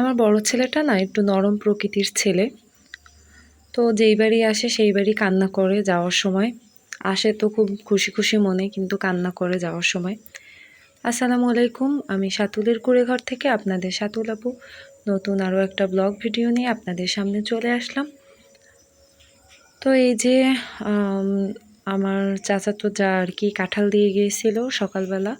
আমার বড় ছেলেটা না একটু নরম প্রকৃতির ছেলে। তো যেই বাড়ি আসে সেই বাড়ি কান্না করে যাওয়ার সময়। আসে তো খুব খুশি খুশি মনে কিন্তু কান্না করে যাওয়ার সময়। আসসালামু আলাইকুম, আমি সাতুলের কুড়েঘর থেকে আপনাদের সাতুল আপু। নতুন আরও একটা ব্লগ ভিডিও নিয়ে আপনাদের সামনে চলে আসলাম। তো এই যে আমার আমার চাচাতো যা আর কি কাঁঠাল দিয়ে গিয়েছিল সকালবেলা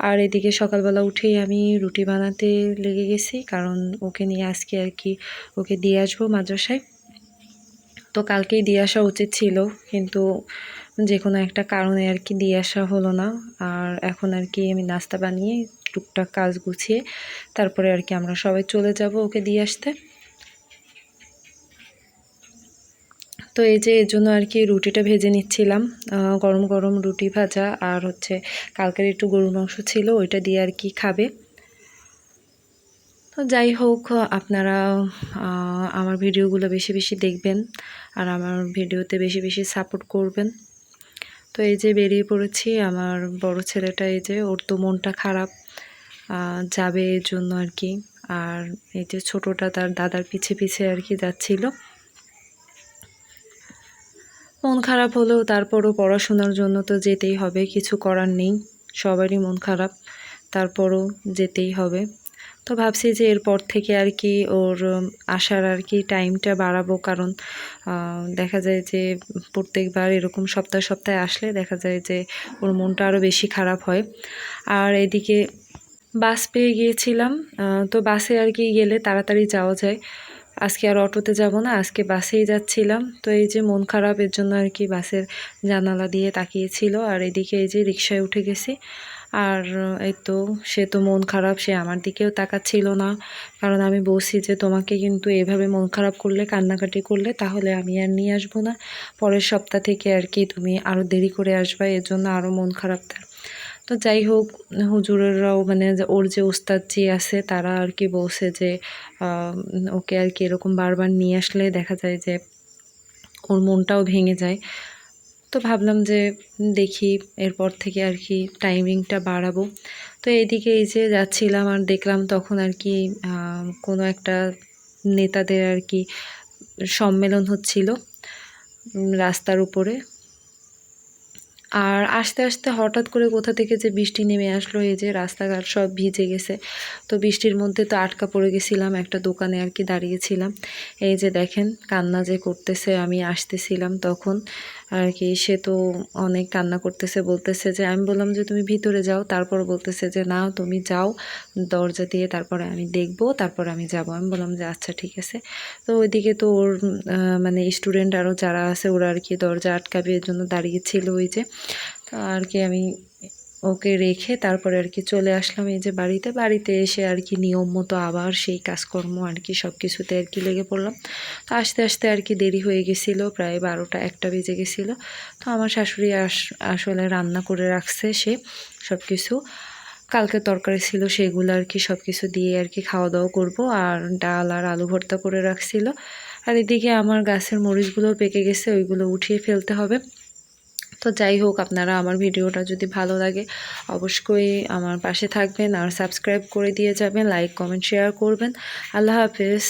আর এদিকে সকালবেলা উঠেই আমি রুটি বানাতে লেগে গেছি, কারণ ওকে নিয়ে আজকে আর কি ওকে দিয়ে আসব মাদ্রাসায়। তো কালকেই দিয়ে আসা উচিত ছিল, কিন্তু যে কোনো একটা কারণে আর কি দিয়ে আসা হলো না। আর এখন আর কি আমি নাস্তা বানিয়ে টুকটাক কাজ গুছিয়ে তারপরে আর কি আমরা সবাই চলে যাব ওকে দিয়ে আসতে। তো এই যে এর জন্য আর কি রুটিটা ভেজে নিচ্ছিলাম। গরম গরম রুটি ভাজা আর হচ্ছে কালকের একটু গরুর মাংস ছিল, ওইটা দিয়ে আর কি খাবে। তো যাই হোক, আপনারা আমার ভিডিওগুলো বেশি বেশি দেখবেন আর আমার ভিডিওতে বেশি বেশি সাপোর্ট করবেন। তো এই যে, বেরিয়ে পড়েছি। আমার বড় ছেলেটা এই যে, ওর তো মনটা খারাপ। যাবে এর জন্য আর কি আর এই যে, ছোটোটা তার দাদার পিছে পিছে আর কি যাচ্ছিল। মন খারাপ হলেও তারপরও পড়াশোনার জন্য তো যেতেই হবে, কিছু করার নেই। সবারই মন খারাপ, তারপরও যেতেই হবে। তো ভাবছি যে এরপর থেকে আর কি ওর আসার আর কি টাইমটা বাড়াবো। কারণ দেখা যায় যে প্রত্যেকবার এরকম সপ্তাহে সপ্তাহে আসলে দেখা যায় যে ওর মনটা আরও বেশি খারাপ হয়। আর এদিকে বাস পেয়ে গিয়েছিলাম তো বাসে আর কি গেলে তাড়াতাড়ি যাওয়া যায়। আজকে আর অটোতে যাব না, আজকে বাসেই যাচ্ছিলাম। তো এই যে মন খারাপ, এর জন্য আর কি বাসের জানালা দিয়ে তাকিয়েছিল। আর এদিকে এই যে রিক্সায় উঠে গেছি। আর এই তো, সে তো মন খারাপ, সে আমার দিকেও তাকাচ্ছিল না। কারণ আমি বলছি যে, তোমাকে কিন্তু এভাবে মন খারাপ করলে, কান্নাকাটি করলে, তাহলে আমি আর নিয়ে আসব না। পরের সপ্তাহ থেকে আর কি তুমি আরও দেরি করে আসবা, এর জন্য আরও মন খারাপ তার তো যাই হোক, হুজুরেরাও মানে ওর যে ওস্তাদ জি আছে, তারা আর কি বলছে যে ওকে আর কি এরকম বারবার নিয়ে আসলে দেখা যায় যে ওর মনটাও ভেঙে যায়। তো ভাবলাম যে দেখি, এরপর থেকে আর কি টাইমিংটা বাড়াবো। তো এইদিকে এই যে যাচ্ছিলাম আর দেখলাম তখন আর কি কোনো একটা নেতাদের আর কি সম্মেলন হচ্ছিল রাস্তার উপরে। আর আস্তে আস্তে হঠাৎ করে কোথা থেকে যে বৃষ্টি নেমে আসলো, এই যে রাস্তাঘাট সব ভিজে গেছে। তো বৃষ্টির মধ্যে তো আটকা পড়ে গেছিলাম, একটা দোকানে আর কি দাঁড়িয়েছিলাম। এই যে দেখেন, কান্না যে করতেছে, আমি আসতেছিলাম তখন। আর কি, সে তো অনেক কান্না করতেছে, বলতেছে যে, আমি বললাম যে, তুমি ভিতরে যাও। তারপর বলতেছে যে, না, তুমি যাও, দরজা দিয়ে তারপরে আমি দেখব, তারপর আমি যাব। আমি বললাম যে আচ্ছা ঠিক আছে। তো ওইদিকে তো ওর মানে স্টুডেন্ট আরও যারা আছে, ওরা আর কি দরজা আটকাবে এর জন্য দাঁড়িয়েছিল ওই যে। তো আর কি আমি ওকে রেখে তারপরে আর কি চলে আসলাম এই যে বাড়িতে। বাড়িতে এসে আর কি নিয়ম মতো আবার সেই কাজকর্ম আর কি সব কিছুতে আর কি লেগে পড়লাম। তো আস্তে আস্তে আর কি দেরি হয়ে গেছিল, প্রায় বারোটা, একটা বেজে গেছিল। তো আমার শাশুড়ি আস, আসলে রান্না করে রাখছে সে সব কিছু কালকে তরকারি ছিল সেগুলো আর কি সব কিছু দিয়ে আর কি খাওয়া দাওয়া করব আর ডাল আর আলু ভর্তা করে রাখছিল। আর এদিকে আমার গাছের মরিচগুলো পেকে গেছে, ওইগুলো উঠিয়ে ফেলতে হবে। তো যাই হোক, আপনারা আমার ভিডিওটা যদি ভালো লাগে, অবশ্যই আমার পাশে থাকবেন আর সাবস্ক্রাইব করে দিয়ে যাবেন, লাইক, কমেন্ট, শেয়ার করবেন। আল্লাহ হাফেজ।